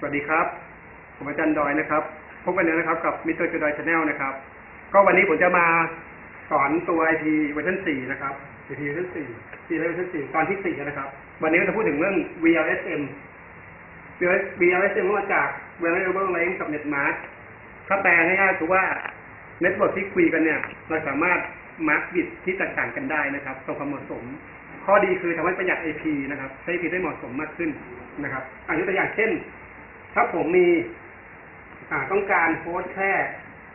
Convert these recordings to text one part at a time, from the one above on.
สวัสดีครับ ผมอาจารย์ดอยนะครับ พบกันแล้วนะครับกับมิสเตอร์จดอยชาแนลนะครับ ก็วันนี้ผมจะมาสอนตัว IP เวอร์ชัน4นะครับ IP เวอร์ชัน4 p เวอร์ชัน4ตอนที่4นะครับ วันนี้เราจะพูดถึงเรื่อง VLSM VLSM มาจาก Variable Length กับ Netmask ถ้าแปลง่ายๆคือว่าเน็ตเวิร์กที่คุยกันเนี่ย เราสามารถมาร์กบิตที่แตกต่างกันได้นะครับตรงความเหมาะสม ข้อดีคือทำให้ประหยัด AP นะครับ ใช้ AP ได้เหมาะสมมากขึ้นนะครับอันนี้ตัวอย่างเช่น ถ้าผมมีต้องการโพสแค่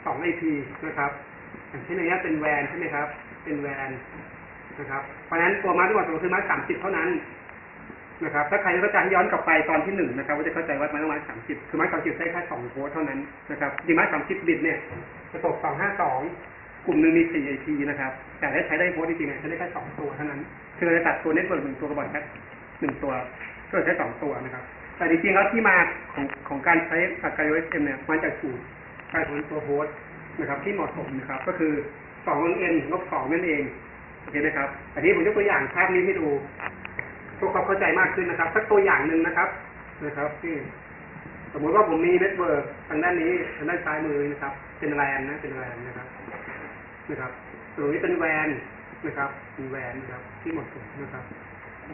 สอง IP นะครับอย่างเช่นอย่างนี้เป็นแวนใช่ไหมครับ เป็นแวนนะครับ เพราะนั้นตัวมาร์กที่เหมาะสมคือมาร์กสามสิบเท่านั้นนะครับ ถ้าใครเข้าใจย้อนกลับไปตอนที่หนึ่งนะครับก็จะเข้าใจว่ามันต้องมาร์กสามสิบคือมาร์กสามสิบใช้แค่สองโพสเท่านั้นนะครับจริงมาร์กสามสิบบิตเนี่ยจะตกสองห้าสองกลุ่มหนึ่งมีสี่ IP นะครับ แต่ถ้าใช้ได้โพสจริงๆใช้ได้แค่สองตัวเท่านั้น คือเราจะตัดตัวเน็ตเวิร์กหนึ่งตัวกระบอกแค่หนึ่งตัวก็ใช้สองตัวนะครับ แต่จริงๆแล้วที่มาของของการใช้อัตรา USM เนี่ยมาจากสูตรการของตัวโฮสต์นะครับ ที่เหมาะสมนะครับ ก็คือสองเอ็นลบสองนั่นเองโอเคนะครับอันนี้ผมยกตัวอย่างภาพนี้ให้ดูเพื่อความเข้าใจมากขึ้นนะครับสักตัวอย่างหนึ่งนะครับนะครับที่สมมติว่าผมมีเน็ตเวิร์กทางด้านนี้ทางด้านซ้ายมือนะครับ เป็นแลนนะเป็นแลนนะครับนะครับตรงนี้เป็นแวนนะครับเป็นแวนนะครับที่เหมาะสมนะครับ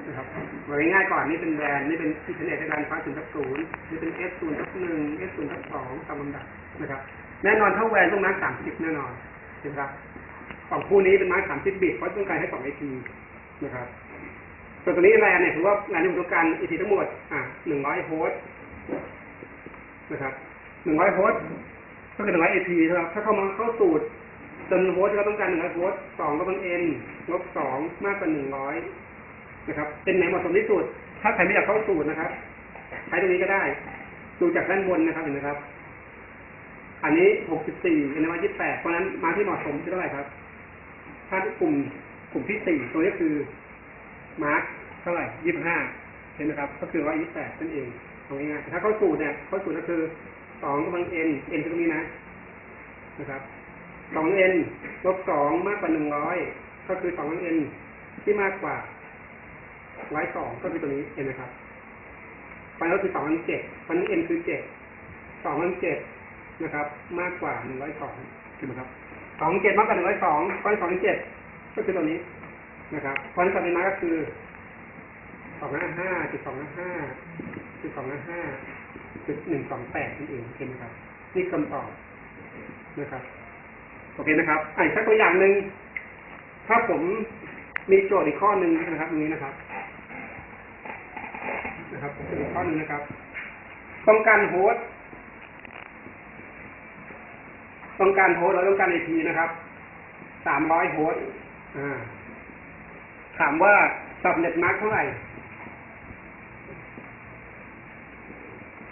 นะครับบอกง่ายๆก่อนนี่เป็นแวนนี่เป็นอินเทอร์เน็ตในการฟ้าศูนย์ทับศูนย์นี่เป็น S ศูนย์ทับหนึ่ง S ศูนย์ทับสองตามลำดับนะครับ แน่นอนถ้าแวนต้องมาร์กสามสิบแน่นอนนะครับสองคู่นี้เป็นมาร์กสามสิบบิตเพราะต้องการให้สองไอพีนะครับส่วนตัวนี้แวนเนี่ยถือว่าแวนที่ผมต้องการไอพีทั้งหมดอะหนึ่งร้อยโฮสต์นะครับหนึ่งร้อยโฮสต์ก็คือหนึ่งร้อยไอพีครับถ้าเข้ามาเข้าสูตรจำนวนโฮสต์ที่เราต้องการหนึ่งร้อยโฮสต์สองก็เอ็นลบสองมากกว่าหนึ่งร้อย นะครับ เป็นไหนเหมาะสมที่สุด ถ้าใครไม่อยากเข้าสูตรนะครับใช้ตรงนี้ก็ได้ ดูจากด้านบนนะครับเห็นไหมครับ อันนี้64อันนี้มา28เพราะนั้นมาที่เหมาะสมคือเท่าไหร่ครับ ถ้ากลุ่มกลุ่มที่4ตัวนี้คือมาร์คเท่าไหร่25เห็นไหมครับ ก็คือ128นั่นเองตรงนี้นะถ้าเข้าสูตรเนี่ยเข้าสูตรก็คือ2กำลัง n n คือตรงนี้นะนะครับ2 n ลบ2มากกว่า100ก็คือ2 n ที่มากกว่า ร้อยสองก็คือตัวนี้เห็นไหมครับไปแล้วคือสองพันเจ็ดพันนี้เอ็นคือเจ็ดสองพันเจ็ดนะครับ มากกว่าหนึ่งร้อยสองถูกไหมครับสองเจ็ดมากกว่าหนึ่งร้อยสองเพราะสองเจ็ดก็คือตัวนี้นะครับเพราะฉะนั้นตัวนี้มาก็คือสองห้าห้าจุดสองห้าห้าจุดสองห้าห้าจุดหนึ่งสองแปดนั่นเองเห็นไหมครับ นี่คำตอบนะครับ โอเคนะครับอะอีกสักตัวอย่างหนึ่งถ้าผมมีโจทย์อีกข้อหนึ่งนะครับตรงนี้นะครับ นะครับอีกข้อหนึ่งนะครับ ต้องการโฮสต์ต้องการโฮสต์เราต้องการไอพีนะครับสามร้อยโฮสต์ถามว่าสับเน็ตมาร์กเท่าไหร่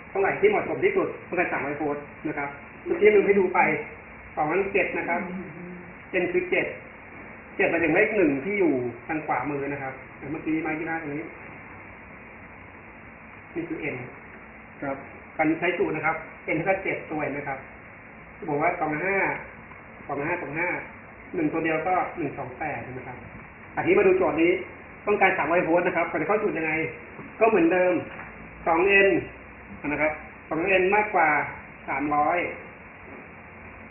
เท่าไหร่ที่เหมาะสมที่สุดเพื่อการสั่งไอโฮสต์นะครับเมื่อกี้ลืมให้ดูไปสองพันเจ็ดนะครับเอ็นคือเจ็ดเจ็ดไปถึงเลขหนึ่งที่อยู่ทางขวามือนะครับเมื่อกี้มาที่หน้าตรงนี้ นี่คือ n ครับการใช้สูตรนะครับ n ก็เจ็ดตัวนะครับบอกว่าสองห้าสองห้าสองห้าหนึ่งตัวเดียวก็หนึ่งสองแปดนะครับอันนี้มาดูโจทย์นี้ ต้องการสั่งไวโพสนะครับการเข้าสูตรยังไง ก็เหมือนเดิมสอง n นะครับสอง n มากกว่าสามร้อย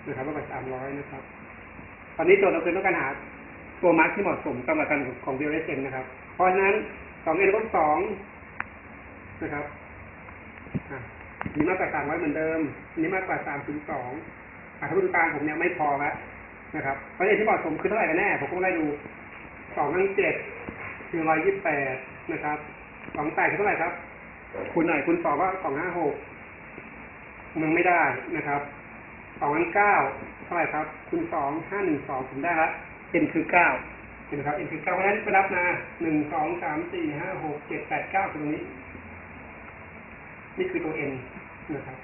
นะครับมากกว่าสามร้อยนะครับ ตอนนี้โจทย์เราคือต้องการหาตัวมาร์กที่เหมาะสมกับหลักการของเดลเลสเนนะครับ เพราะฉะนั้นสอง n ลบสอง นะครับนี่มากกว่าสามร้เหมือนเดิมอันนี้มากกว่าสามถึงสองอะถ้าดูกลางผมเนี่ยไม่พอแล้วนะครับเพราะฉะนั้นที่เหมาะสมคือเท่าไหร่กันแน่ผมก็ไล่ดูสองทั้งเจ็ดคือร้อยยี่สิบแปดนะครับสองแปดคือเท่าไหร่ครับ คุณหน่อยคุณสองก็สองห้าหกมึงไม่ได้นะครับสองพันเก้าเท่าไหร่ครับ คุณสองห้าหนึ่งสองผมได้ละเอ็นคือเก้าเห็นไหมครับเอ็นคือเก้าเพราะฉะนั้นไปรับมาหนึ่งสองสามสี่ห้าหกเจ็ดแปดเก้าตรงนี้ นี่คือตัว n นะครับ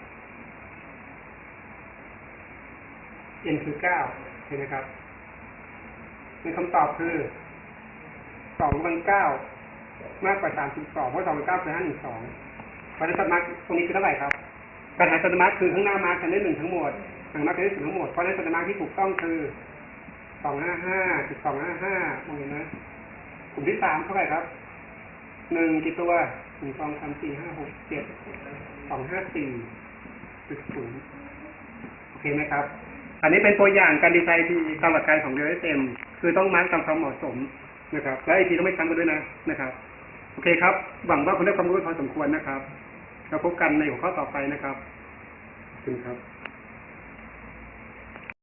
n คือเก้าเห็นไหมครับในคำตอบคือสองพันเก้ามากกว่าสามสิบสองเพราะสองพันเก้าคือห้าหนึ่งสองเพราะฉะนั้นมาร์ทตรงนี้คือเท่าไหร่ครับการหาสมาร์ทคือข้างหน้ามาร์คกันได้หนึ่งทั้งหมดข้างหน้ากันได้ศูนย์ทั้งหมดเพราะฉะนั้นสมาร์ทที่ถูกต้องคือสองห้าห้าจุดสองห้าห้ามองเห็นไหมกลุ่มที่สามเท่าไหร่ครับหนึ่งกี่ตัว นึ่งสองสามสี่ห้าหกเจ็ดสองห้าสี่จุดศูนย์โอเคไหมครับ อันนี้เป็นตัวอย่างการดีไซน์ที่ตามหลักการของ DSM คือต้องมาร์กตามความเหมาะสมนะครับ และไอทีต้องไม่ซ้ำกันด้วยนะนะครับ โอเคครับ หวังว่าคุณได้ความรู้พอสมควรนะครับ แล้วพบกันในหัวข้อต่อไปนะครับขอบคุณครับ